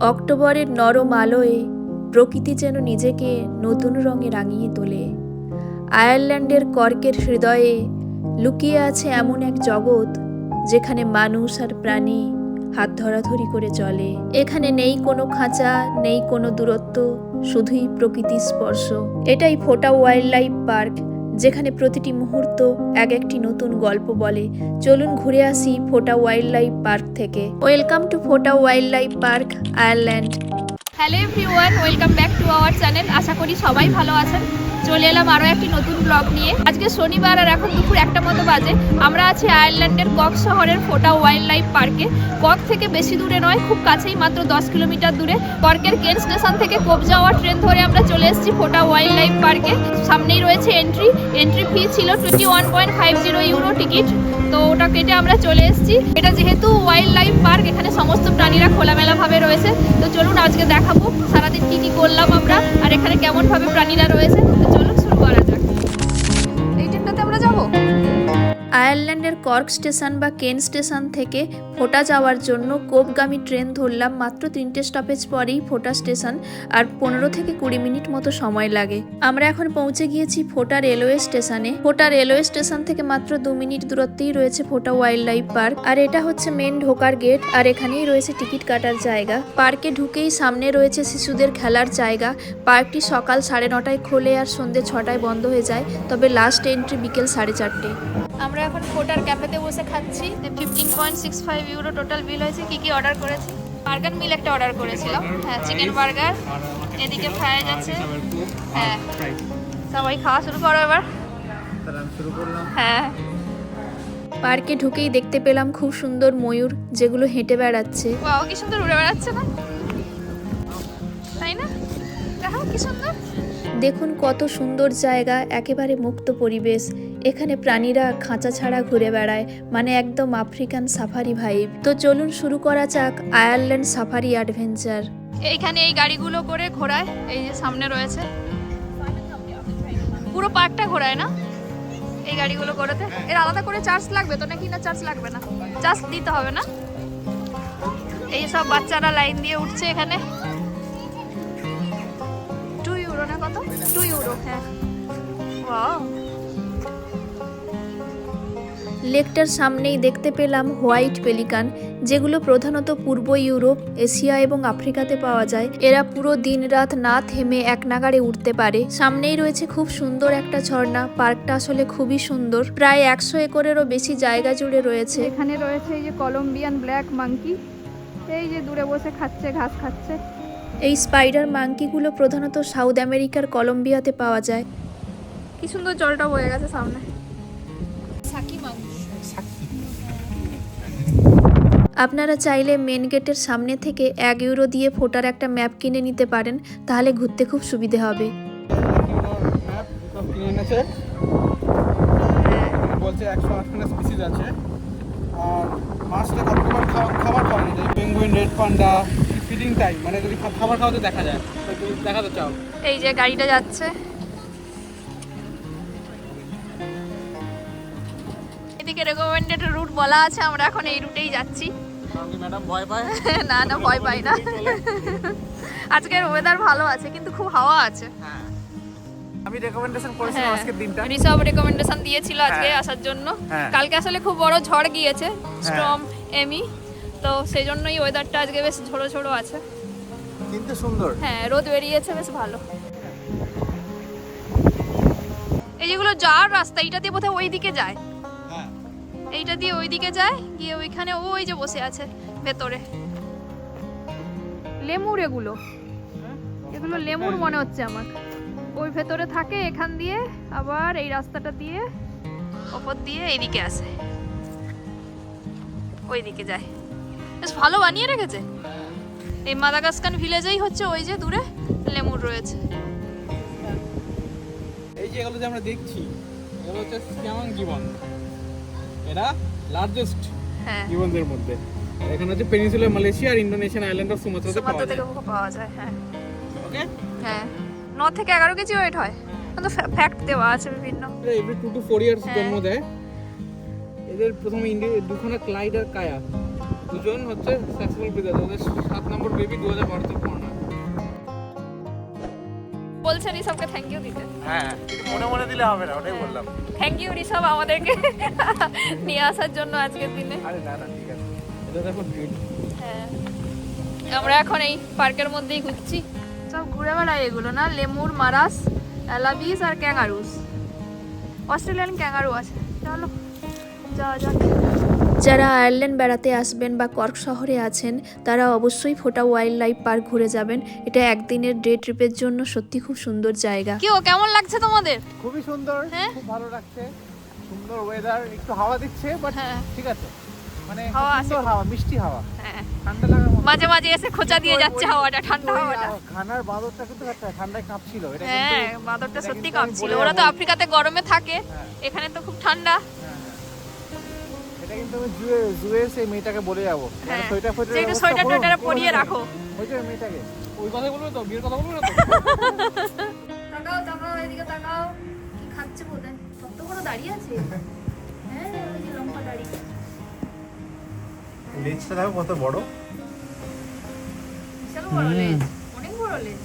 অক্টোবরের নরম আলোয় প্রকৃতি যেন নিজেকে নতুন রঙে রাঙিয়ে তোলে। আয়ারল্যান্ডের কর্কের হৃদয়ে লুকিয়ে আছে এমন এক জগৎ যেখানে মানুষ আর প্রাণী হাত ধরাধরি করে চলে। এখানে নেই কোনো খাঁচা, নেই কোনো দূরত্ব, শুধুই প্রকৃতির স্পর্শ। এটাই ফোটা ওয়াইল্ড লাইফ পার্ক। যেখানে প্রতিটি মুহূর্ত এক একটি নতুন গল্প বলে। চলুন ঘুরে আসি ফোটা ওয়াইল্ড লাইফ পার্ক থেকে। Welcome to Fota wildlife park, Ireland. Hello everyone, welcome back to our channel. আশা করি সবাই ভালো আছেন। চলে এলাম আরও একটি নতুন ব্লগ নিয়ে। আজকে শনিবার আর এখন দুপুর একটা মতো বাজে। আমরা আছি আয়ারল্যান্ডের কক শহরের ফোটা ওয়াইল্ড লাইফ পার্কে কক থেকে বেশি দূরে নয়, খুব কাছেই মাত্র দশ কিলোমিটার দূরে। কর্কের কেন স্টেশন থেকে কোপ যাওয়া ট্রেন ধরে আমরা চলে এসেছি ফোটা ওয়াইল্ড লাইফ পার্কে সামনেই রয়েছে এন্ট্রি এন্ট্রি ফি ছিল twenty one point five zero euro ticket তো ওটা কেটে আমরা চলে এসেছি। এটা যেহেতু ওয়াইল্ড লাইফ পার্ক এখানে সমস্ত প্রাণীরা খোলামেলাভাবে রয়েছে। তো চলুন আজকে দেখাবো সারাদিন কি কি করলাম আমরা, আর এখানে কেমনভাবে প্রাণীরা রয়েছে। আয়ারল্যান্ডের কর্ক স্টেশন বা কেন স্টেশন থেকে ফোটা যাওয়ার জন্য কোপগামী ট্রেন ধরলাম মাত্র তিনটে স্টপেজ পরেই ফোটা স্টেশন আর পনেরো থেকে কুড়ি মিনিট মতো সময় লাগে। আমরা এখন পৌঁছে গিয়েছি ফোটা রেলওয়ে স্টেশনে। ফোটা রেলওয়ে স্টেশন থেকে মাত্র দু মিনিট দূরত্বেই রয়েছে ফোটা ওয়াইল্ড লাইফ পার্ক। আর এটা হচ্ছে মেন ঢোকার গেট আর এখানেই রয়েছে টিকিট কাটার জায়গা। পার্কে ঢুকেই সামনে রয়েছে শিশুদের খেলার জায়গা। পার্কটি সকাল সাড়ে নটায় খোলে আর সন্ধ্যে ছটায় বন্ধ হয়ে যায়। তবে লাস্ট এন্ট্রি বিকেল সাড়ে চারটে। আমরা এখন ফোটার ক্যাফেতে বসে খাচ্ছি। Fifteen point six five euro total bill হয়েছে। কী কী অর্ডার করেছি? বার্গার মিল একটা অর্ডার করেছিলাম। হ্যাঁ চিকেন বার্গার। এদিকে ফ্রাইজ আছে। হ্যাঁ। সবাই খাওয়া শুরু করো এবার। হ্যাঁ। পার্কে ঢুকেই দেখতে পেলাম খুব সুন্দর ময়ূর যেগুলো হেঁটে বেড়াচ্ছে। বাবা কি সুন্দর উড়ে বেড়াচ্ছে না? তাই না? দেখো কি সুন্দর। দেখুন কত সুন্দর জায়গা একেবারে মুক্ত পরিবেশ। এখানে প্রাণীরা খাঁচা ছাড়া ঘুরে বেড়ায় মানে একদম আফ্রিকান সাফারি ভাইব। তো চলুন শুরু করা যাক আয়ারল্যান্ড সাফারি অ্যাডভেঞ্চার। এইখানে এই গাড়িগুলো করে ঘোরায়, এই যে সামনে রয়েছে। পুরো পার্কটা ঘোরায় না? এই গাড়িগুলো করেতে। এর আলাদা করে চার্জ লাগবে তো নাকি না চার্জ লাগবে না? চার্জ দিতে হবে না? এই সব বাচ্চারা লাইন দিয়ে উঠছে এখানে। টু ইউরো না কত? টু ইউরো হ্যাঁ। Wow. লেকটার সামনেই দেখতে পেলাম হোয়াইট পেলিকান যেগুলো প্রধানত পূর্ব ইউরোপ এশিয়া এবং আফ্রিকাতে পাওয়া যায়। এরা পুরো দিন রাত না থেমে এক নাগাড়ে উঠতে পারে। সামনেই রয়েছে খুব সুন্দর একটা ঝর্ণা। পার্কটা আসলে খুবই সুন্দর। প্রায় একশো একরেরও বেশি জায়গা জুড়ে রয়েছে। এখানে রয়েছে এই যে কলম্বিয়ান ব্ল্যাক মাঙ্কি। এই যে দূরে বসে খাচ্ছে ঘাস খাচ্ছে। এই স্পাইডার মাঙ্কিগুলো প্রধানত সাউথ আমেরিকার কলম্বিয়াতে পাওয়া যায়। কি সুন্দর জলটা বয়ে গেছে সামনে। সাকি মাছ আপনারা চাইলে মেন গেটের সামনে থেকে এক ইউরো দিয়ে ফোটার একটা ম্যাপ কিনে নিতে পারেন তাহলে ঘুরতে খুব সুবিধে হবে। ম্যাপ সব কিনে এনেছে বলছে একশো আটখানা স্পিসিস আছে। আর মাছটা কতবার খাবার খাওয়া যায় penguin red panda feeding time মানে যদি খাবার খাওয়াতে দেখা যায় দেখাতে চাও। এই যে গাড়িটা যাচ্ছে। এদিকে রেকমেন্ডেড রুট বলা আছে আমরা এখন এই রুটেই যাচ্ছি। না না ভয় পাই না। আজকের ওয়েদার ভালো আছে কিন্তু খুব হাওয়া আছে। হ্যাঁ। আমি রেকমেন্ডেশন করেছিলাম আজকের দিনটা। ঋষভ রেকমেন্ডেশন দিয়েছিল আজকে হ্যাঁ। আসার জন্য। হ্যাঁ। কালকে আসলে খুব বড় ঝড় গিয়েছে স্ট্রম এমি। তো সেই জন্যই ওয়েদারটা আজকে বেশ ঝোড়ো ঝোড়ো আছে। কিন্তু সুন্দর। হ্যাঁ রোদ বেরিয়েছে বেশ ভালো। এই যেগুলো যাওয়ার রাস্তা দিয়ে বোধহয় ওই দিকে যায়। হ্যাঁ এইটা দিয়ে ওই দিকে যায় গিয়ে ওইখানে ওই যে বসে আছে ভেতরে। লেমুর এগুলো। এগুলো লেমুর মনে হচ্ছে আমার। ওই ভেতরে থাকে এখান দিয়ে আবার এই রাস্তাটা দিয়ে ওপর দিয়ে এইদিকে আসে। ওই দিকে যায়। বেশ ভালো বানিয়ে রেখেছে। এই মাদাগাস্কান ভিলেজেই হচ্ছে ওই যে দূরে লেমুর রয়েছে। এই যে এগুলো যে আমরা দেখছি এগুলো হচ্ছে স্যামন গিবন এরা লার্জেস্ট হ্যাঁ। গিবনদের মধ্যে। এখানে হচ্ছে পেনিনসুলার মালয়েশিয়া আর ইন্দোনেশিয়ান আইল্যান্ড অফ সুমাত্রাতে সুমাত্রা পাওয়া থেকে যায় পাওয়া যায় হ্যাঁ। ওকে হ্যাঁ। ন থেকে এগারো কেজি ওয়েট হয়। কিন্তু ফ্যাক্ট দেওয়া আছে বিভিন্ন। Every two two four years হ্যাঁ। জন্ম দেয়। এদের প্রথমে ইন্ডিয়া দুখানা ক্লাইড আর কায়া দুজন হচ্ছে সাকসেসফুল ব্রিদার ওদের সাত নম্বর বেবি দু হাজার বারোতে পড়না বলছে ঋষভকে থ্যাংক ইউ দিতে হ্যাঁ মনে মনে দিলে হবে না ওটাই বললাম। থ্যাংক ইউ ঋষভ আমাদেরকে নিয়ে আসার জন্য আজকের দিনে। আরে না না ঠিক আছে। এটা হ্যাঁ। আমরা এখন এই পার্কের মধ্যেই ঘুরছি। সব ঘুরে বেড়াই এগুলো না? লেমুর মারাস অ্যালাবিস আর ক্যাঙ্গারুস। অস্ট্রেলিয়ান ক্যাঙ্গারু আছে। চলো যাওয়া যাক। যারা আয়ারল্যান্ড বেড়াতে আসবেন বা কর্ক শহরে আছেন তারা অবশ্যই ফোটা ওয়াইল্ড লাইফ পার্ক ঘুরে যাবেন। এটা একদিনের ডে ট্রিপের জন্য সত্যি খুব সুন্দর জায়গা। কি ও কেমন লাগছে তোমাদের? খুবই সুন্দর হ্যাঁ? খুব ভালো লাগছে। সুন্দর ওয়েদার একটু হাওয়া দিচ্ছে বাট হ্যাঁ। ঠিক আছে। মানে হাওয়া আছে সুন্দর হাওয়া মিষ্টি হাওয়া। হ্যাঁ। ঠান্ডা লাগার মতো। মাঝে মাঝে এসে খোঁচা দিয়ে যাচ্ছে হাওয়াটা ঠান্ডা হাওয়াটা। খানার বাঁদরটা কিন্তু একটা ঠান্ডায় কাঁপছিল। এটা হ্যাঁ বাঁদরটা সত্যি কাঁপছিল। ওরা তো আফ্রিকাতে গরমে থাকে এখানে তো খুব ঠান্ডা। এটা কিন্তু আমি জুয়ে জুয়ে সেই মেয়েটাকে বলে যাব। হ্যাঁ সোয়েটার ফোয়েটার একটু সোয়েটার টোয়েটার পরিয়ে রাখো। ওই যে মেয়েটাকে। ওই কথা বলবে তো বিয়ের কথা বলবে না তো? তাকাও তাকাও এদিকে তাকাও। কি খাচ্ছে বোধহয় কত বড় দাঁড়িয়ে আছে? হ্যাঁ ওই যে লম্বা দাঁড়িয়ে লেজটা দেখো কত বড়। বিশাল বড় লেজ অনেক বড় লেজ।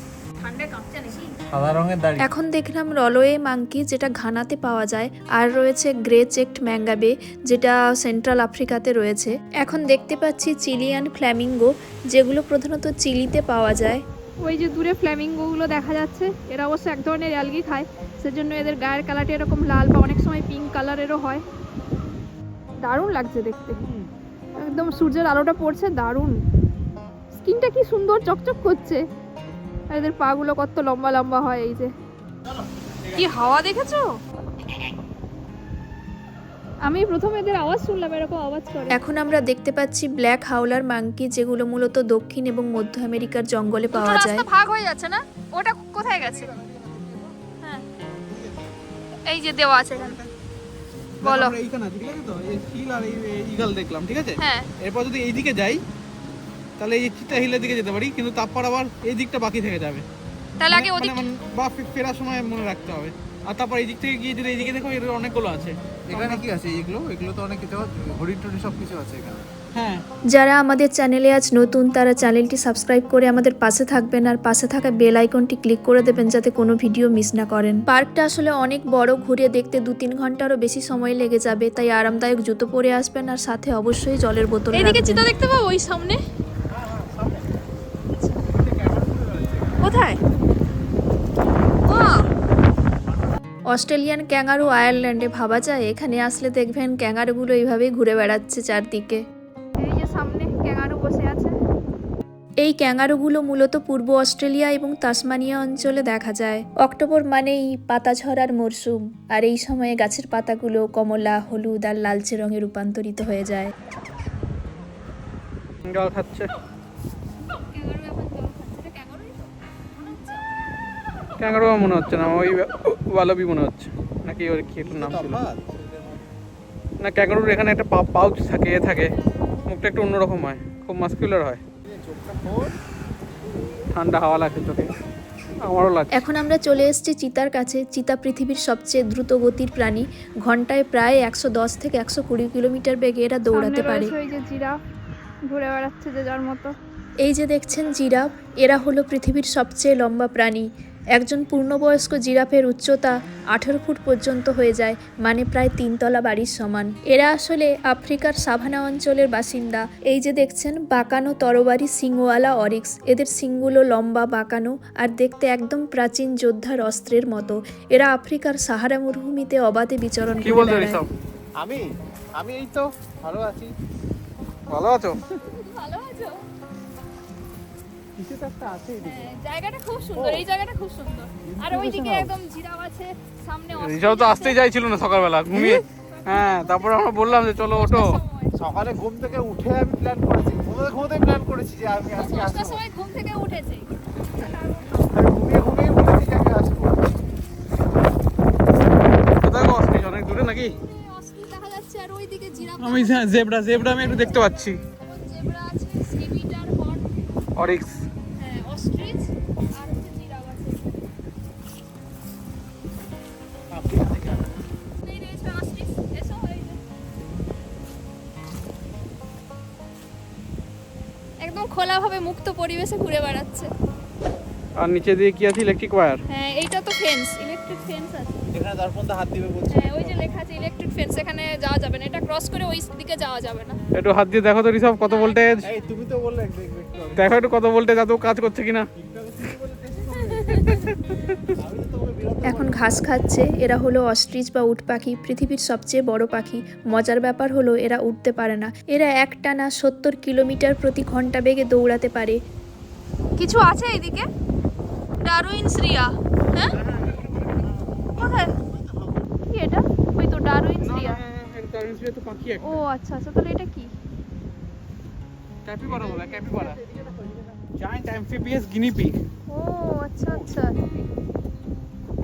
সাদা রঙের দাড়ি। এখন দেখলাম রলওয়ে মাঙ্কি যেটা ঘানাতে পাওয়া যায় আর রয়েছে গ্রে চেকড ম্যাঙ্গাবে যেটা সেন্ট্রাল আফ্রিকাতে রয়েছে। এখন দেখতে পাচ্ছি চিলিয়ান ফ্ল্যামিঙ্গো যেগুলো প্রধানত চিলিতে পাওয়া যায়। ওই যে দূরে ফ্ল্যামিঙ্গোগুলো দেখা যাচ্ছে এরা অবশ্য এক ধরনের অ্যালগি খায় সেজন্য এদের গায়ের কালারটা এরকম লাল বা অনেক সময় পিঙ্ক কালারেরও হয়। দারুণ লাগছে দেখতে। একদম সূর্যের আলোটা পড়ছে দারুণ। স্কিনটা কি সুন্দর চকচক করছে। এদের পাগুলো কত লম্বা লম্বা হয় এই যে। কি হাওয়া দেখেছ? আমি প্রথম এদের আওয়াজ শুনলাম এরকম আওয়াজ করে। এখন আমরা দেখতে পাচ্ছি ব্ল্যাক হাওলার মাঙ্কি যেগুলো মূলত দক্ষিণ এবং মধ্য আমেরিকার জঙ্গলে পাওয়া যায়। রাস্তা ভাগ হয়ে যাচ্ছে না? ওটা কোথায় গেছে? হ্যাঁ। এই যে দেওয়া আছে এখানে। বলো। এইখানে আছি ঠিক আছে তো? এই হিল আর এই ইগল দেখলাম ঠিক আছে? হ্যাঁ। এরপর যদি এইদিকে যাই তাহলে এই চিতা হিলের দিকে যেতে পারি কিন্তু তারপর আবার এই দিকটা বাকি থেকে যাবে। তাহলে আগে মানে- ওদিক মানে- বা ফেরার সময় মনে রাখতে হবে। আর তারপর এই দিক থেকে গিয়ে যদি এইদিকে দেখো এর অনেকগুলো আছে। এখানে কি আছে? এগুলো? এগুলো তো অনেক কিছু হরিণ টরি সব কিছু আছে এখানে। হ্যাঁ। যারা আমাদের চ্যানেলে আজ নতুন তারা চ্যানেলটি সাবস্ক্রাইব করে আমাদের পাশে থাকবেন আর পাশে থাকা বেল আইকনটি ক্লিক করে দেবেন যাতে কোনো ভিডিও মিস না করেন। পার্কটা আসলে অনেক বড় ঘুরে দেখতে দু তিন ঘন্টারও বেশি সময় লেগে যাবে তাই আরামদায়ক জুতো পরে আসবেন আর সাথে অবশ্যই জলের বোতল এইদিকে রাখবেন। চিতা দেখতে পাবো ওই সামনে? কোথায়? অস্ট্রেলিয়ান ক্যাঙ্গারু আয়ারল্যান্ডে ভাবা যায় এখানে আসলে দেখবেন ক্যাঙ্গারুগুলো এইভাবেই ঘুরে বেড়াচ্ছে চারদিকে। এই যে সামনে ক্যাঙ্গারু বসে আছে। এই ক্যাঙ্গারুগুলো মূলত পূর্ব অস্ট্রেলিয়া এবং তাসমানিয়া অঞ্চলে দেখা যায়। অক্টোবর মানেই পাতা ঝরার মরশুম আর এই সময়ে গাছের পাতাগুলো কমলা হলুদ আর লালচে রঙে রূপান্তরিত হয়ে যায়। খাচ্ছে। ক্যাঙ্গারু মনে হচ্ছে না ওই ওয়ালাবি মনে হচ্ছে। নাকি ওর কি একটা নাম ছিল? না ক্যাঙ্গারুর এখানে একটা পাউচ থাকে এ থাকে। মুখটা একটু অন্যরকম হয় খুব মাস্কুলার হয়। ঠান্ডা হাওয়া লাগছে চোখে। এখন আমরা চলে এসেছি চিতার কাছে। চিতা পৃথিবীর সবচেয়ে দ্রুত গতির প্রাণী। ঘন্টায় প্রায় একশো দশ থেকে একশো কুড়ি কিলোমিটার বেগে এরা দৌড়াতে পারে। যে জিরাফ ঘুরে বেড়াচ্ছে যে যার মতো। এই যে দেখছেন জিরাফ এরা হলো পৃথিবীর সবচেয়ে লম্বা প্রাণী। একজন পূর্ণবয়স্ক জিরাফের উচ্চতা আঠেরো ফুট পর্যন্ত হয়ে যায় মানে প্রায় তিনতলা বাড়ির সমান। এরা আসলে আফ্রিকার সাভানা অঞ্চলের বাসিন্দা। এই যে দেখছেন বাঁকানো তরবারি সিংওয়ালা অরিক্স। এদের সিংগুলো লম্বা বাঁকানো আর দেখতে একদম প্রাচীন যোদ্ধার অস্ত্রের মতো। এরা আফ্রিকার সাহারা মরুভূমিতে অবাধে বিচরণ করে বেড়ায়। আমি? আমি এই তো ভালো আছি। ভালো আছো? ভালো আছো? একটা আছে হ্যাঁ, জায়গাটা খুব সুন্দর এই জায়গাটা খুব সুন্দর। আর ওইদিকে একদম জিরাফ আছে সামনে তো আসতেই চাইছিল না সকালবেলা ঘুমিয়ে। হ্যাঁ তারপর আমরা বললাম যে চলো ওঠো। সকালে ঘুম থেকে উঠে আমি প্ল্যান করেছি ঘুমোতে ঘুমোতে প্ল্যান করেছি যে আমি আজকে দশটার আসব। সময় ঘুম থেকে উঠেছে। ঘুমিয়ে ঘুমিয়ে বলেছি যে আমি আসব। কোথায় গো অস্ট্রিচ অনেক দূরে নাকি? অস্ট্রিচ দেখা যাচ্ছে আর ওইদিকে জিরাফ আমি জেব্রা জেব্রা আমি একটু দেখতে পাচ্ছি। জেব্রা আছে সিভিটার হর্ন অরিক্স। খোলাভাবে মুক্ত পরিবেশে ঘুরে বেড়াচ্ছে। আর নিচে দিয়ে কি আছে? ইলেকট্রিক ওয়্যার হ্যাঁ এইটা তো ফেন্স ইলেকট্রিক ফেন্স আছে। এখানে তো হাত দিবে বলছে? হ্যাঁ ওই যে লেখা আছে ইলেকট্রিক ফেন্স এখানে যাওয়া যাবে না। এটা ক্রস করে ওই দিকে যাওয়া যাবে না। একটু হাত দিয়ে দেখো তো রিসব কত ভোল্টেজ এই তুমি তো বললে দেখবে দেখো একটু কত ভোল্টেজ আদৌ কাজ করছে কিনা আমি তো তোমাকে বিরত এখন ঘাস খাচ্ছে এরা হলো অস্ট্রিচ বা উট পাখি পৃথিবীর সবচেয়ে বড় পাখি। মজার ব্যাপার হলো এরা উঠতে পারে না। এরা একটানা সত্তর কিলোমিটার প্রতি ঘণ্টা বেগে দৌড়াতে পারে। কিছু আছে এইদিকে ডারউইনস রিয়া হ্যাঁ? কোথায়? কি এটা? ওই তো ডারউইনস রিয়া ও আচ্ছা আচ্ছা তাহলে এটা কি? ক্যাপিবারা বলে capybara giant amphibious guinea pig ও আচ্ছা আচ্ছা।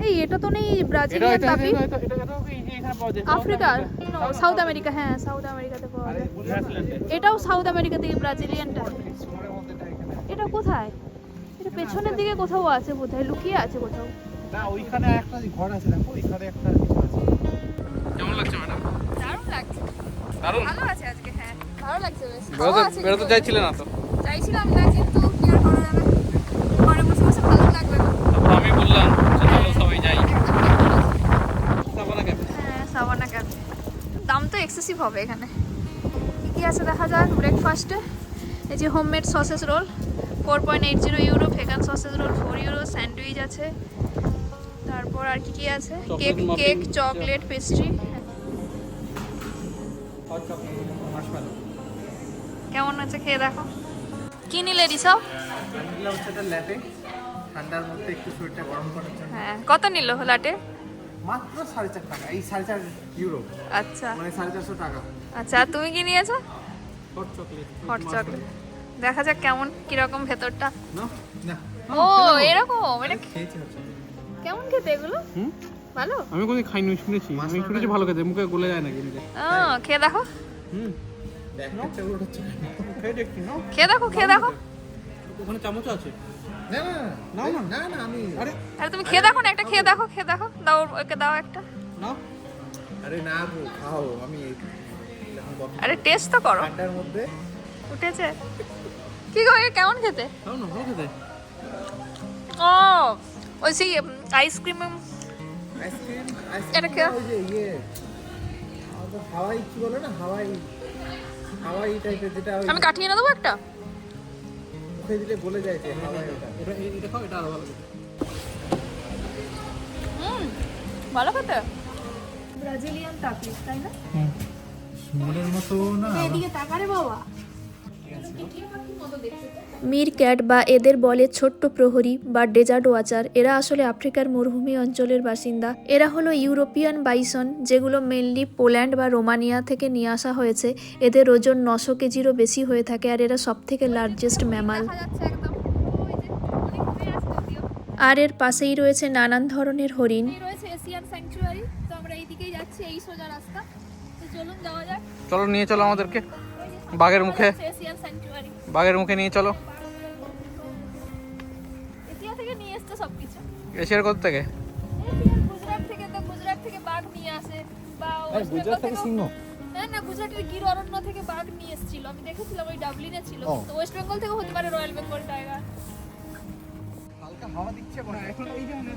এই এটা তো নেই ব্রাজিলিয়ান এটা পাপি এটা এটা এটা এখানে পাওয়া যায়? আফ্রিকার? সাউথ আমেরিকা হ্যাঁ সাউথ আমেরিকাতে পাওয়া যায়। এটাও সাউথ আমেরিকা থেকে ব্রাজিলিয়ানটা। এটা কোথায়? এটা পেছনের দিকে কোথাও আছে বোধহয় লুকিয়ে আছে কোথাও। না ওইখানে একটা ঘর আছে দেখো ওইখানে একটা কেমন লাগছে ম্যাডাম? দারুণ লাগছে। দারুণ? ভালো আছে আজকে হ্যাঁ। ভালো লাগছে বেশ। বেরোতে চাইছিলে না তো? চাইছিলাম না কিন্তু কি আর করা যাবে ঘরে বসে বসে ভালো লাগবে না তারপর আমি বললাম চলো সবাই যাই। সাবানা ক্যাফে হ্যাঁ সাবানা ক্যাফে দাম তো এক্সেসিভ হবে এখানে। কী কী আছে দেখা যাক ব্রেকফাস্টে এই যে homemade sausage roll four point eight zero euro vegan sausage roll four euro sandwich আছে। তারপর আর কি কি আছে? কেক কেক চকলেট পেস্ট্রি কেমন হচ্ছে খেয়ে দেখো। কি নিলে রিসব ঠান্ডার মধ্যে একটু শরীরটা গরম করার জন্য। হ্যাঁ কত নিল লাটে মাত্র সাড়ে চার টাকা এই সাড়ে চার ইউরো আচ্ছা। মানে সাড়ে চারশো টাকা। আচ্ছা আর তুমি কি নিয়েছো? হট চকলেট হট চকলেট দেখা যাক কেমন কীরকম ভেতরটা। ও এরকম এটা কেমন খেতে এগুলো? হুম? ভালো? আমি কোনোদিন খাইনি শুনেছি। আমি শুনেছি ভালো খেতে মুখে গলে যায় না কিন্তু খেয়ে দেখো। হুম। খেয়ে খেয়ে দেখো খেয়ে দেখো। ওখানে চামচ আছে? না না না। না না। আমি আরে আরে তুমি খেয়ে দেখো না একটা খেয়ে দেখো খেয়ে দেখো। দাও ওকে দাও একটা। না আরে না গো খাও আমি আরে টেস্ট তো করো। ঠান্ডার মধ্যে। উঠেছে। কি গো এ কেমন খেতে? খাও না ভালো খেতে। ও ওই সেই আইসক্রিম আইসক্রিম এটা আইসক্রিম ওই যে ইয়ে হাওয়াই কি বলে না হাওয়াই হাওয়াই টাইপের যেটা আমি কাটিয়ে না দেবো একটা? মুখে দিলে বলে যায় যে ওটা এটা। এটা খাও এটা আরও ভালো খেতে হুম ভালো খেতে। ব্রাজিলিয়ান তাকলি তাই না? মনের মতো না এদিকে তাকারে বাবা। মির ক্যাট বা এদের বলে ছোট্ট প্রহরী বা ডেজার্ট ওয়াচার এরা আসলে আফ্রিকার মরুভূমি অঞ্চলের বাসিন্দা এরা হলো ইউরোপিয়ান বাইসন যেগুলো মেনলি পোল্যান্ড বা রোমানিয়া থেকে নিয়ে আসা হয়েছে এদের ওজন নশো কেজিরও বেশি হয়ে থাকে আর এরা সব থেকে লার্জেস্ট ম্যামাল আর এর পাশেই রয়েছে নানান ধরনের হরিণ রয়েছে এশিয়ান স্যাংচুয়ারি তো আমরা এইদিকেই যাচ্ছি এই সোজা রাস্তা তো চলুন যাওয়া যাক চলো নিয়ে চলো আমাদেরকে বাঘের মুখে এশিয়ান বাঘের মুখে নিয়ে চলো। এশিয়া থেকে নিয়ে এসছে সবকিছু। এশিয়ার কোথা থেকে? গুজরাট থেকে তো গুজরাট থেকে বাঘ নিয়ে আসে। বা ওয়েস্ট বেঙ্গল থেকেও- হ্যাঁ না গুজরাটের গির অরণ্য থেকে বাঘ নিয়ে এসেছিল। আমি দেখেছিলাম ওই ডাবলিনে ছিল। তো ওয়েস্ট বেঙ্গল থেকে হতে পারে রয়্যাল বেঙ্গল টাইগার। হালকা হাওয়া দিচ্ছে এখন এই এখানে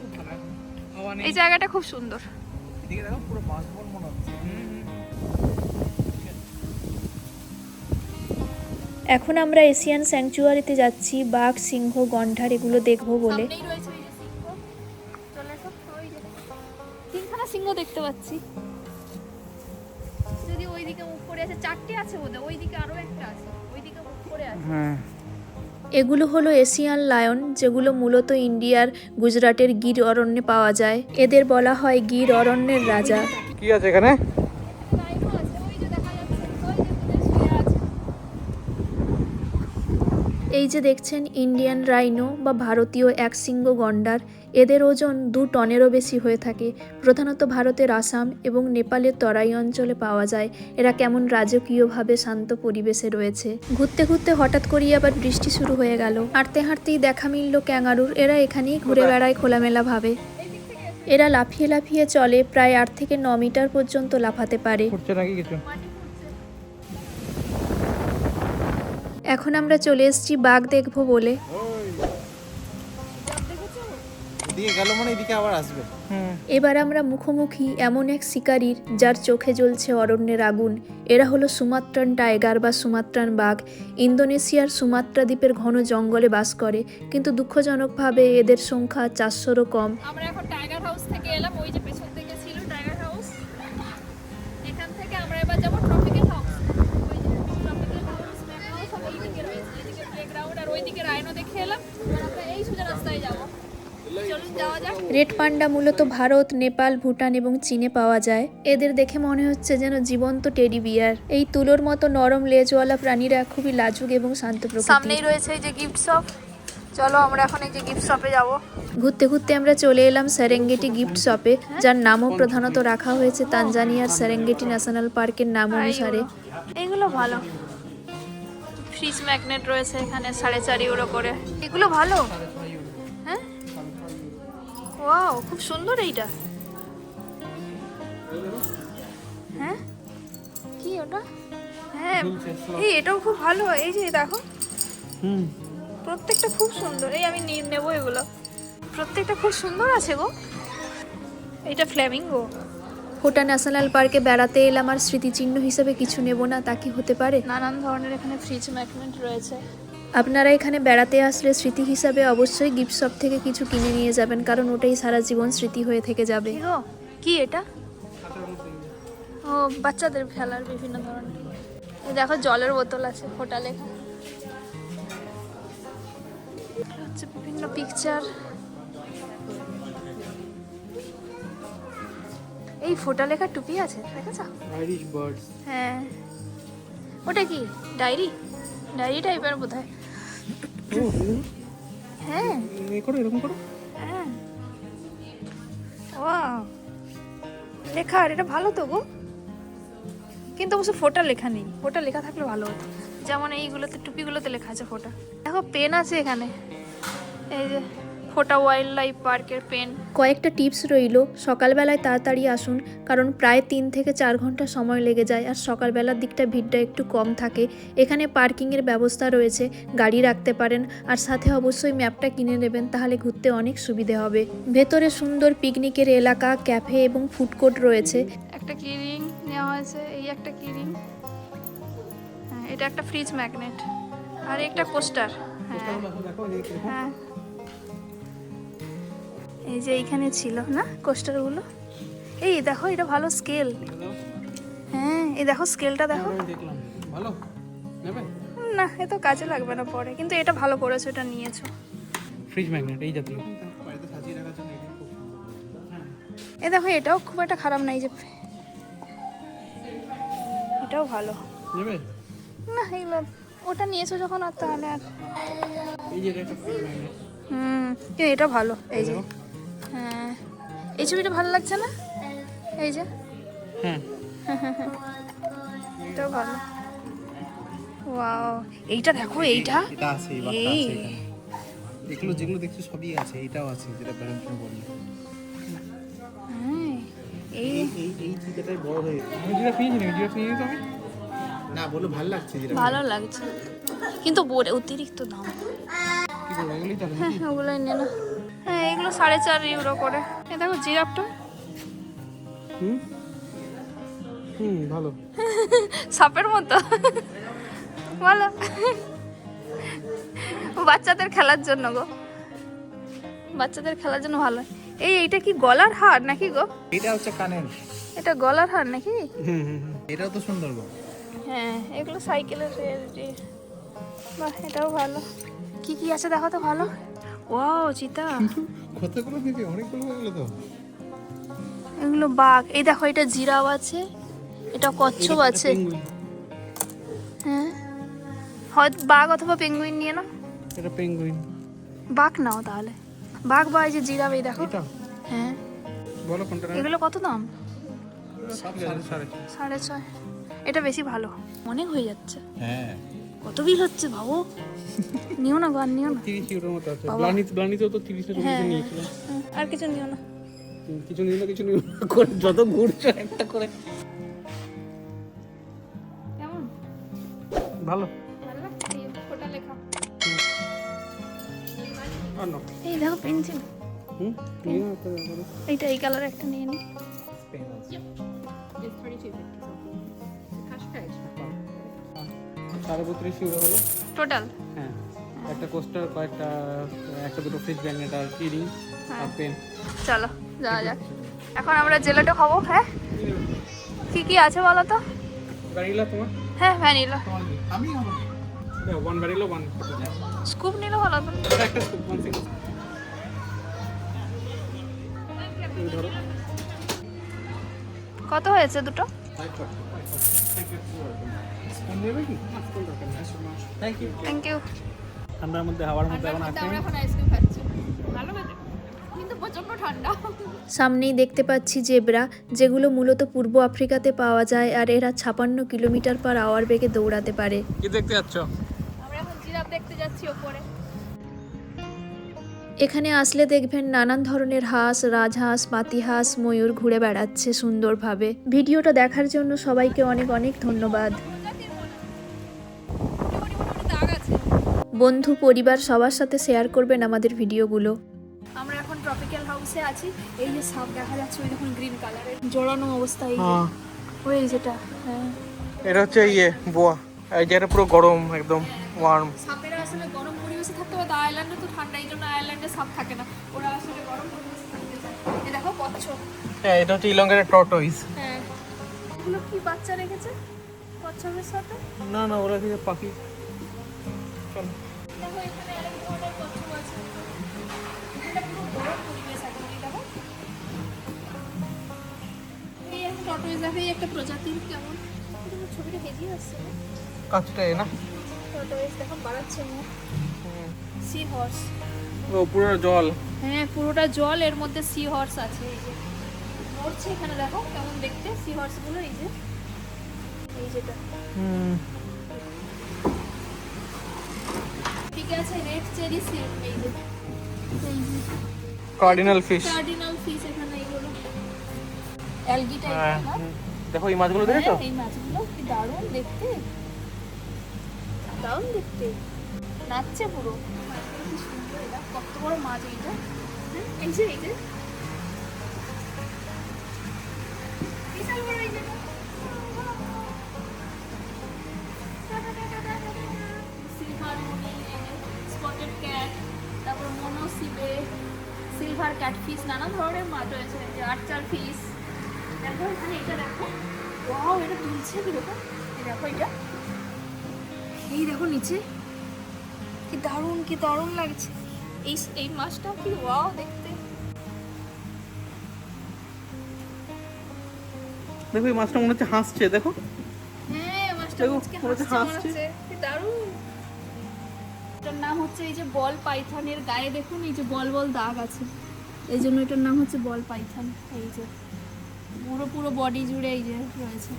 খুব ভালো। জায়গাটা খুব সুন্দর। এদিকে দেখো পুরো বাঁশবন মনে হচ্ছে। এখন আমরা এশিয়ান স্যাংচুয়ারিতে যাচ্ছি বাঘ সিংহ গন্ডার এগুলো দেখব বলে। সিংহ। দেখতে পাচ্ছি। যদি ওইদিকে মুখ করে আছে চারটে আছে বোধহয় ওইদিকে আরও একটা আছে। ওইদিকে মুখ করে আছে। হ্যাঁ। এগুলো হলো এশিয়ান লায়ন যেগুলো মূলত ইন্ডিয়ার গুজরাটের গির অরণ্যে পাওয়া যায়। এদের বলা হয় গির অরণ্যের রাজা। কি আছে এখানে? এই যে দেখছেন ইন্ডিয়ান রাইনো বা ভারতীয় একশৃঙ্গ গন্ডার, এদের ওজন দু টনেরও বেশি হয়ে থাকে। প্রধানত ভারতের আসাম এবং নেপালের তরাই অঞ্চলে পাওয়া যায়। এরা কেমন রাজকীয়ভাবে শান্ত পরিবেশে রয়েছে। ঘুরতে ঘুরতে হঠাৎ করেই আবার বৃষ্টি শুরু হয়ে গেল। হাঁটতে হাঁটতেই দেখা মিলল ক্যাঙ্গারুর। এরা এখানেই ঘুরে বেড়ায় খোলামেলাভাবে এরা লাফিয়ে লাফিয়ে চলে প্রায় আট থেকে ন মিটার পর্যন্ত লাফাতে পারে। এখন আমরা চলে এসেছি বাঘ দেখব বলে। এদিকে গেল মানে এদিকে আবার আসবে। এবার আমরা মুখোমুখি এমন এক শিকারীর যার চোখে জ্বলছে অরণ্যের আগুন। এরা হলো সুমাত্রান টাইগার বা সুমাত্রান বাঘ। ইন্দোনেশিয়ার সুমাত্রা দ্বীপের ঘন জঙ্গলে বাস করে কিন্তু দুঃখজনকভাবে এদের সংখ্যা চারশোরও কম। আমরা এখন টাইগার হাউস থেকে এলাম ওই যে পেছন থেকে ছিল টাইগার হাউস। এখান থেকে আমরা এবার ওইদিকে রাইনো দেখে এলাম। আমরা এই সোজা রাস্তায় যাব। চলুন যাওয়া যাক। রেড পান্ডা মূলত ভারত নেপাল ভুটান এবং চীনে পাওয়া যায়। এদের দেখে মনে হচ্ছে যেন জীবন্ত টেডি বিয়ার। এই তুলোর মতো নরম লেজওয়ালা প্রাণীরা খুবই লাজুক এবং শান্ত প্রকৃতির। সামনেই রয়েছে এই যে গিফট শপ চলো আমরা এখন এই যে গিফট শপে যাব। ঘুরতে ঘুরতে আমরা চলে এলাম সেরেঙ্গেটি গিফট শপে যার নামও প্রধানত রাখা হয়েছে তানজানিয়ার সেরেঙ্গেটি ন্যাশনাল পার্কের নাম অনুসারে। এগুলো ভালো। ফ্রিজ ম্যাগনেট রয়েছে এখানে সাড়ে চার ইউরো করে এগুলো ভালো? হ্যাঁ? ওয়াও খুব সুন্দর এইটা। হ্যাঁ? কি ওটা? হ্যাঁ এই এটাও খুব ভালো। এই যে দেখো। হুম। প্রত্যেকটা খুব সুন্দর। এই আমি নেব এগুলো। প্রত্যেকটা খুব সুন্দর আছে গো। এটা ফ্ল্যামিঙ্গো হোটা ন্যাশনাল পার্কে বেড়াতে এলাম আর স্মৃতিচিহ্ন হিসেবে কিছু নেব না তা কি হতে পারে? নানান ধরনের এখানে ফ্রিজ ম্যাগনেট রয়েছে। আপনারা এখানে বেড়াতে আসলে স্মৃতি হিসাবে অবশ্যই গিফট শপ থেকে কিছু কিনে নিয়ে যাবেন কারণ ওটাই সারা জীবন স্মৃতি হয়ে থেকে যাবে। কি এটা? ও বাচ্চাদের খেলার বিভিন্ন ধরনের। দেখো জলের বোতল আছে ফোটা এগুলো হচ্ছে বিভিন্ন পিকচার এই ফোটা লেখা টুপি আছে দেখেছ আইরিশ বার্ডস হ্যাঁ। ওটা কি? ডায়েরি? ডায়েরি টাইপের বোধ হয় হ্যাঁ। এই করো এরকম করো। হ্যাঁ। ওয়াও। লেখা আর এটা ভালো তো গো। কিন্তু অবশ্য ফোটা লেখা নেই। ফোটা লেখা থাকলে ভালো হতো। যেমন এইগুলোতে টুপিগুলোতে লেখা আছে ফোটা। দেখো পেন আছে এখানে। এই যে ফোটা ওয়াইল্ড লাইফ পার্কের পেন। কয়েকটা টিপস রইল সকালবেলায় তাড়াতাড়ি আসুন কারণ প্রায় তিন থেকে চার ঘণ্টা সময় লেগে যায় আর সকালবেলার দিকটা ভিড়টা একটু কম থাকে। এখানে পার্কিংয়ের ব্যবস্থা রয়েছে গাড়ি রাখতে পারেন আর সাথে অবশ্যই ম্যাপটা কিনে নেবেন তাহলে ঘুরতে অনেক সুবিধে হবে। ভেতরে সুন্দর পিকনিকের এলাকা ক্যাফে এবং ফুড কোর্ট রয়েছে। একটা কিরিং নেওয়া হয়েছে এই একটা কিরিং হ্যাঁ এটা একটা ফ্রিজ ম্যাগনেট। আর একটা কোস্টার হ্যাঁ। হ্যাঁ। এই যে এইখানে ছিল না? কোস্টারগুলো এই দেখো এটা ভালো স্কেল হ্যাঁ এই দেখো স্কেলটা দেখো। ভালো? না এ তো কাজে লাগবে না পরে কিন্তু এটা ভালো করেছ এটা নিয়েছো। ফ্রিজ ম্যাগনেট এই জাতীয়। বাড়িতে সাজিয়ে রাখার জন্য এটা খুব সুন্দর। এ দেখো এটাও খুব একটা খারাপ নাই যে। এটাও ভালো। নেবে? না এগুলো ওটা নিয়েছো যখন আর তাহলে আর হুম কিন্তু এটা ভালো এই যে। হ্যাঁ। এই ছবিটা ভালো লাগছে না? এই যে। হ্যাঁ। এটাও ভালো। ওয়াও। এইটা দেখো এইটা? এটা আছে এই। এগুলো যেগুলো দেখছ সবই আছে এটাও আছে যেটা ব্যালেন্সটা বললি হ্যাঁ এই। এই এই চিতাটাই বড় হয়ে আমি যেটা নিয়েছি না যেটা নিয়ে তো আমি না বলো ভালো লাগছে যেটা। ভালো লাগছে। কিন্তু অতিরিক্ত দাম। কি এগুলোই হ্যাঁ ওগুলোই নে না। হ্যাঁ এগুলো সাড়ে চার ইউরো করে। এ দেখো জিরাফটা। হুম? হুম ভালো। সাপের মতো। বলো বাচ্চাদের খেলার জন্য গো। বাচ্চাদের খেলার জন্য ভালো। এই এইটা কি গলার হার নাকি গো? এটা হচ্ছে কানের এটা গলার হার নাকি? হুম হুম হুম। এটাও তো সুন্দর গো। হ্যাঁ এগুলো সাইকেলের বাহ এটাও ভালো। কি কি আছে দেখো তো ভালো? ও চিতা। কতগুলো দিদি অনেকগুলো হয়ে গেলো তো। এগুলো বাঘ। এই দেখো এটা জিরাও আছে এটা কচ্ছপ আছে। হ্যাঁ? হয় বাঘ অথবা পেঙ্গুইন নিয়ে নাও। এটা পেঙ্গুইন বাঘ নাও তাহলে। বাঘ বা এই যে জিরাফ এই দেখো। এটা? হ্যাঁ। বলো কোনটা এগুলো কত দাম? সাড়ে সাড়ে ছয়। এটা বেশি ভালো। অনেক হয়ে যাচ্ছে। হ্যাঁ। কত বিল হচ্ছে ভাবো? নিও না গান নিও না। 30 ইউরোর মতো আছে। ব্লানিত ব্লানিতেও তো 30 না 40 হ্যাঁ। নিয়েছিল আর কিছু নিও না। কিছু নিও না কিছু নিও না করে যত ঘুরছো একটা করে। কেমন? ভালো। এই দেখো পেন্সিল। এইটা এই কালার একটা নিয়ে নি। সাড়ে বত্রিশ ইউরো হলো। টোটাল হ্যাঁ। একটা কোস্টার কয়েকটা একটা দুটো ফ্রিজ ব্যাগনেট আর কিরিং আর পেন চলো যাওয়া যাক। এখন আমরা জেলাটা খাব হ্যাঁ? কি কি আছে বলো তো? ভ্যানিলা তোমার? হ্যাঁ ভ্যানিলা। কি? ওয়ান ভ্যানিলা ওয়ান স্কুপ নিলে ভালো তো একটা স্কুপ ওয়ান সিঙ্গেল কত হয়েছে দুটো? নেবে কি? থ্যাংক ইউ থ্যাংক ইউ ঠান্ডার মধ্যে হাওয়ার মধ্যে এখন আসছে আমরা এখন আইসক্রিম খাচ্ছি। ভালো লাগে কিন্তু প্রচণ্ড ঠান্ডা। সামনেই দেখতে পাচ্ছি জেব্রা যেগুলো মূলত পূর্ব আফ্রিকাতে পাওয়া যায় আর এরা ছাপান্ন কিলোমিটার পার আওয়ার বেগে দৌড়াতে পারে। কি দেখতে যাচ্ছ? আমরা এখন জিরাফ দেখতে যাচ্ছি ওপরে। এখানে আসলে দেখবেন নানান ধরনের হাঁস রাজহাঁস পাতিহাঁস ময়ূর ঘুরে বেড়াচ্ছে সুন্দরভাবে। ভিডিওটা দেখার জন্য সবাইকে অনেক অনেক ধন্যবাদ। বন্ধু পরিবার সবার সাথে শেয়ার করবেন আমাদের ভিডিওগুলো। আমরা এখন ট্রপিক্যাল হাউসে আছি। এই যে সাপ দেখা যাচ্ছে ওই দেখুন গ্রিন কালারের জড়ানো অবস্থায় এই যে। হ্যাঁ। ওই যেটা হ্যাঁ। এটা হচ্ছে ইয়ে বোয়া। এই জায়গাটা পুরো গরম একদম ওয়ার্ম সাপেরা আসলে গরম পরিবেশে থাকতে হবে তো আয়ারল্যান্ডে তো ঠান্ডা এই জন্য আয়ারল্যান্ডে সাপ থাকে না। ওরা আসলে গরম পরিবেশে থাকতে চায়। এই দেখো কচ্ছপ। হ্যাঁ এটা হচ্ছে ইলঙ্গের টর্টয়েস হ্যাঁ। এগুলো কি বাচ্চা রেখেছে কচ্ছপের সাথে? না না ওরা কিছু পাখি? চলো। দেখো এখানে আরেক ধরনের কচ্ছপ আছে। এটা পুরো গরম পরিবেশ একদম দেখো। এই একটা টর্টয়েস একটা প্রজাতির কেমন। ছবিটা হেজি আসছে। না কাছটা এ না? টর্টয়েস দেখো বাড়াচ্ছে মুখ। সি হর্স ও পুরো জল। হ্যাঁ পুরোটা জল এর মধ্যে সি হর্স আছে এই যে। নড়ছে এখানে দেখো কেমন দেখতে সি হর্সগুলো এই যে। এই যেটা। হুম। ঠিক আছে রেড চেরি সিল্ক এই যে। কার্ডিনাল ফিশ কার্ডিনাল ফিশ এখানে এইগুলো। অ্যালগি হ্যাঁ। দেখো এই মাছগুলো দেখেছ? হ্যাঁ, এই মাছগুলো কি দারুণ দেখতে। দারুণ দেখতে। নাচছে পুরো। সুন্দর এটা কত বড় মাছ এইটা? এই যে এই যে। নানা ধরনের মাছ রয়েছে যে আর্চার ফিশ। দেখো এখানে এটা দেখো। ওয়াও এটা তুলছে কীরকম এই দেখো এটা। এই দেখো নিচে। কি দারুণ কি দারুণ লাগছে। এই এই মাছটা কি ওয়াও দেখতে। দেখো এই মাছটা মনে হচ্ছে হাসছে দেখো। হ্যাঁ মাছটা হাসছে কি দারুণ। এটার নাম হচ্ছে এই যে বল পাইথনের গায়ে। দেখুন এই যে বল বল দাগ আছে। এই জন্য এটার নাম হচ্ছে বল পাইথন। এই যে পুরো পুরো বডি জুড়ে এই যে রয়েছে।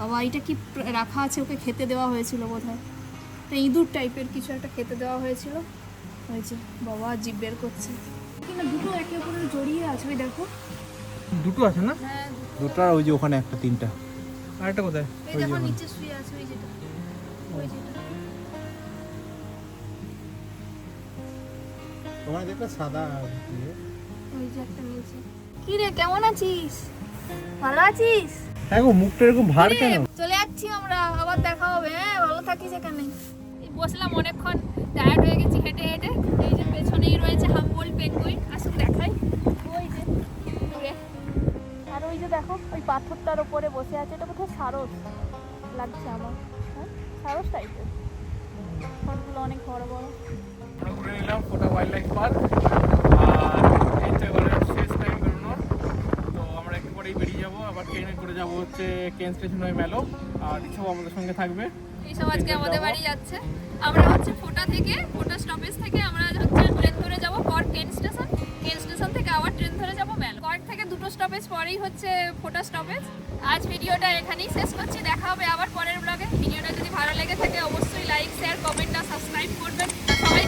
বাবা এটা কি রাখা আছে? ওকে খেতে দেওয়া হয়েছিল বোধহয়। এটা ইঁদুর টাইপের কিছু একটা খেতে দেওয়া হয়েছিল। হয়েছে বাবা জিভ বের করছে। কিনা দুটো একে অপরের জড়িয়ে আছে ওই দেখো। দুটো আছে না? হ্যাঁ দুটো। আর ওই যে ওখানে একটা তিনটা। আরেকটা কোথায়? এই দেখো নিচে শুয়ে আছে ওই যেটা। ওই যেটা ওখানে দেখবে সাদা। ওই যে একটা নিচে কি রে কেমন আছিস? ভালো আছিস? হ্যাঁ গো মুখটা এরকম ভার কেন? চলে যাচ্ছি আমরা আবার দেখা হবে। হ্যাঁ ভালো থাকিস এখানে। বসলাম অনেকক্ষণ টায়ার্ড হয়ে গেছি হেঁটে হেঁটে। এই যে পেছনেই রয়েছে হাম্বল পেঙ্গুইন। আসুক দেখাই। ওই যে আর ওই যে দেখো ওই পাথরটার ওপরে বসে আছে। এটা কোথাও সারস লাগছে আমার। হ্যাঁ সারস টাইপের ফলগুলো অনেক বড় বড়। ঘুরে নিলাম ফোটা ওয়াইল্ড লাইফ পার্ক আর এইটা এবারে শেষ টাইম বেরোনোর তো আমরা একটু পরেই বেরিয়ে যাব আবার ট্রেনে করে যাব হচ্ছে কেন স্টেশন হয়ে মেলো, আর ইচ্ছাও আমাদের সঙ্গে থাকবে। এইসব আজকে আমাদের বাড়ি যাচ্ছে। আমরা হচ্ছে ফোটা থেকে, ফোটা স্টপেজ থেকে আমরা হচ্ছে ট্রেন ধরে যাব পর কেন স্টেশন কেন স্টেশন থেকে আবার ট্রেন ধরে যাব মেল। কর্ক থেকে দুটো স্টপেজ পরেই হচ্ছে ফোটা স্টপেজ আজ ভিডিওটা এখানেই শেষ করছি। দেখা হবে আবার পরের ব্লগে ভিডিওটা যদি ভালো লেগে থাকে, অবশ্যই লাইক শেয়ার কমেন্ট আর সাবস্ক্রাইব করবেন। সবাই